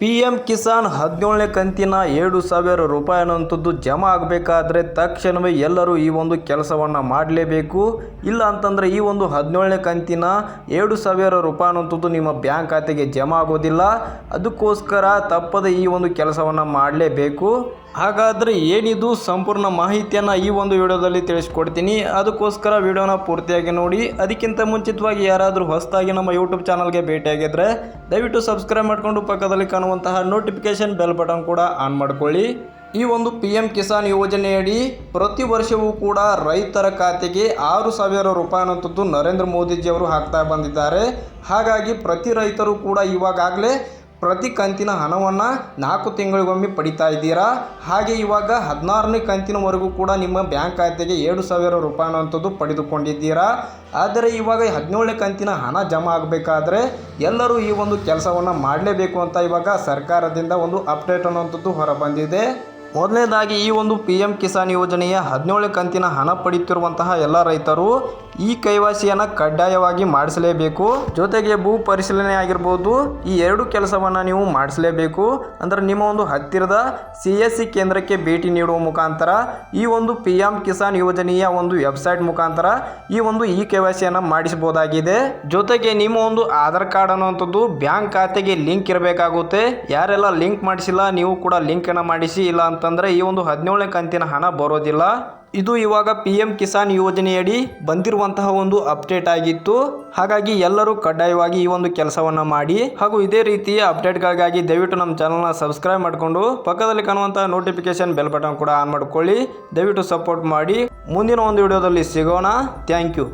P M Kisan ಹದಿನೇಳನೇ ಕಂತಿನ ಏಳು ಸಾವಿರ ರೂಪಾಯಿ ಅನ್ನುವಂಥದ್ದು ಜಮಾ ಆಗಬೇಕಾದ್ರೆ ತಕ್ಷಣವೇ ಎಲ್ಲರೂ ಈ ಒಂದು ಕೆಲಸವನ್ನು ಮಾಡಲೇಬೇಕು. ಇಲ್ಲ ಅಂತಂದರೆ ಈ ಒಂದು ಹದಿನೇಳನೇ ಕಂತಿನ ಏಳು ಸಾವಿರ ರೂಪಾಯಿ ಅನ್ನುವಂಥದ್ದು ನಿಮ್ಮ ಬ್ಯಾಂಕ್ ಖಾತೆಗೆ ಜಮಾ ಆಗೋದಿಲ್ಲ. ಅದಕ್ಕೋಸ್ಕರ ತಪ್ಪದೆ ಈ ಒಂದು ಕೆಲಸವನ್ನು ಮಾಡಲೇಬೇಕು. ಹಾಗಾದರೆ ಏನಿದು ಸಂಪೂರ್ಣ ಮಾಹಿತಿಯನ್ನು ಈ ಒಂದು ವಿಡಿಯೋದಲ್ಲಿ ತಿಳಿಸ್ಕೊಡ್ತೀನಿ. ಅದಕ್ಕೋಸ್ಕರ ವಿಡಿಯೋನ ಪೂರ್ತಿಯಾಗಿ ನೋಡಿ. ಅದಕ್ಕಿಂತ ಮುಂಚಿತವಾಗಿ ಯಾರಾದರೂ ಹೊಸದಾಗಿ ನಮ್ಮ ಯೂಟ್ಯೂಬ್ ಚಾನಲ್ಗೆ ಭೇಟಿಯಾಗಿದ್ದರೆ ದಯವಿಟ್ಟು ಸಬ್ಸ್ಕ್ರೈಬ್ ಮಾಡಿಕೊಂಡು ಪಕ್ಕದಲ್ಲಿ ಕಾಣುವಂತಹ ನೋಟಿಫಿಕೇಶನ್ ಬೆಲ್ ಬಟನ್ ಕೂಡ ಆನ್ ಮಾಡಿಕೊಳ್ಳಿ. ಈ ಒಂದು ಪಿ ಎಂ ಕಿಸಾನ್ ಯೋಜನೆಯಡಿ ಪ್ರತಿ ವರ್ಷವೂ ಕೂಡ ರೈತರ ಖಾತೆಗೆ ಆರು ಸಾವಿರ ರೂಪಾಯಿ ಅನ್ನುವಂಥದ್ದು ನರೇಂದ್ರ ಮೋದಿಜಿಯವರು ಹಾಕ್ತಾ ಬಂದಿದ್ದಾರೆ. ಹಾಗಾಗಿ ಪ್ರತಿ ರೈತರು ಕೂಡ ಇವಾಗಲೇ ಪ್ರತಿ ಕಂತಿನ ಹಣವನ್ನು ನಾಲ್ಕು ತಿಂಗಳಿಗೊಮ್ಮೆ ಪಡಿತಾ ಇದ್ದೀರಾ? ಹಾಗೆ ಇವಾಗ ಹದಿನಾರನೇ ಕಂತಿನವರೆಗೂ ಕೂಡ ನಿಮ್ಮ ಬ್ಯಾಂಕ್ ಖಾತೆಗೆ ಏಳು ಸಾವಿರ ರೂಪಾಯಿ ಅನ್ನೋಂಥದ್ದು ಪಡೆದುಕೊಂಡಿದ್ದೀರಾ? ಆದರೆ ಇವಾಗ ಹದಿನೇಳನೇ ಕಂತಿನ ಹಣ ಜಮಾ ಆಗಬೇಕಾದ್ರೆ ಎಲ್ಲರೂ ಈ ಒಂದು ಕೆಲಸವನ್ನು ಮಾಡಲೇಬೇಕು ಅಂತ ಇವಾಗ ಸರ್ಕಾರದಿಂದ ಒಂದು ಅಪ್ಡೇಟ್ ಅನ್ನೋಂಥದ್ದು ಹೊರಬಂದಿದೆ. ಮೊದಲನೇದಾಗಿ ಈ ಒಂದು ಪಿ ಎಂ ಕಿಸಾನ್ ಯೋಜನೆಯ ಹದಿನೇಳು ಕಂತಿನ ಹಣ ಪಡೆಯುತ್ತಿರುವಂತಹ ಎಲ್ಲ ರೈತರು ಈ ಕೈವಾಸಿಯನ್ನು ಕಡ್ಡಾಯವಾಗಿ ಮಾಡಿಸಲೇಬೇಕು. ಜೊತೆಗೆ ಭೂ ಪರಿಶೀಲನೆ ಆಗಿರ್ಬೋದು. ಈ ಎರಡು ಕೆಲಸವನ್ನು ನೀವು ಮಾಡಿಸಲೇಬೇಕು. ಅಂದರೆ ನಿಮ್ಮ ಒಂದು ಹತ್ತಿರದ ಸಿ ಎಸ್ ಸಿ ಕೇಂದ್ರಕ್ಕೆ ಭೇಟಿ ನೀಡುವ ಮುಖಾಂತರ, ಈ ಒಂದು ಪಿ ಎಂ ಕಿಸಾನ್ ಯೋಜನೆಯ ಒಂದು ವೆಬ್ಸೈಟ್ ಮುಖಾಂತರ ಈ ಒಂದು ಇ ಕೆ ವೈ ಮಾಡಿಸಬಹುದಾಗಿದೆ. ಜೊತೆಗೆ ನಿಮ್ಮ ಒಂದು ಆಧಾರ್ ಕಾರ್ಡ್ ಅನ್ನುವಂಥದ್ದು ಬ್ಯಾಂಕ್ ಖಾತೆಗೆ ಲಿಂಕ್ ಇರಬೇಕಾಗುತ್ತೆ. ಯಾರೆಲ್ಲ ಲಿಂಕ್ ಮಾಡಿಸಿಲ್ಲ, ನೀವು ಕೂಡ ಲಿಂಕನ್ನು ಮಾಡಿಸಿ, ಇಲ್ಲ ಅಂತಂದರೆ ಈ ಒಂದು ಹದಿನೇಳನೇ ಕಂತಿನ ಹಣ ಬರೋದಿಲ್ಲ. ಇದು ಇವಾಗ ಪಿ ಎಂ ಕಿಸಾನ್ ಯೋಜನೆಯಡಿ ಬಂದಿರುವಂತಹ ಒಂದು ಅಪ್ಡೇಟ್ ಆಗಿತ್ತು. ಹಾಗಾಗಿ ಎಲ್ಲರೂ ಕಡ್ಡಾಯವಾಗಿ ಈ ಒಂದು ಕೆಲಸವನ್ನು ಮಾಡಿ ಹಾಗೂ ಇದೇ ರೀತಿಯ ಅಪ್ಡೇಟ್ಗಳಿಗಾಗಿ ದಯವಿಟ್ಟು ನಮ್ಮ ಚಾನಲ್ನ ಸಬ್ಸ್ಕ್ರೈಬ್ ಮಾಡಿಕೊಂಡು ಪಕ್ಕದಲ್ಲಿ ಕಾಣುವಂತಹ ನೋಟಿಫಿಕೇಶನ್ ಬೆಲ್ ಬಟನ್ ಕೂಡ ಆನ್ ಮಾಡ್ಕೊಳ್ಳಿ. ದಯವಿಟ್ಟು ಸಪೋರ್ಟ್ ಮಾಡಿ. ಮುಂದಿನ ಒಂದು ವಿಡಿಯೋದಲ್ಲಿ ಸಿಗೋಣ. Thank you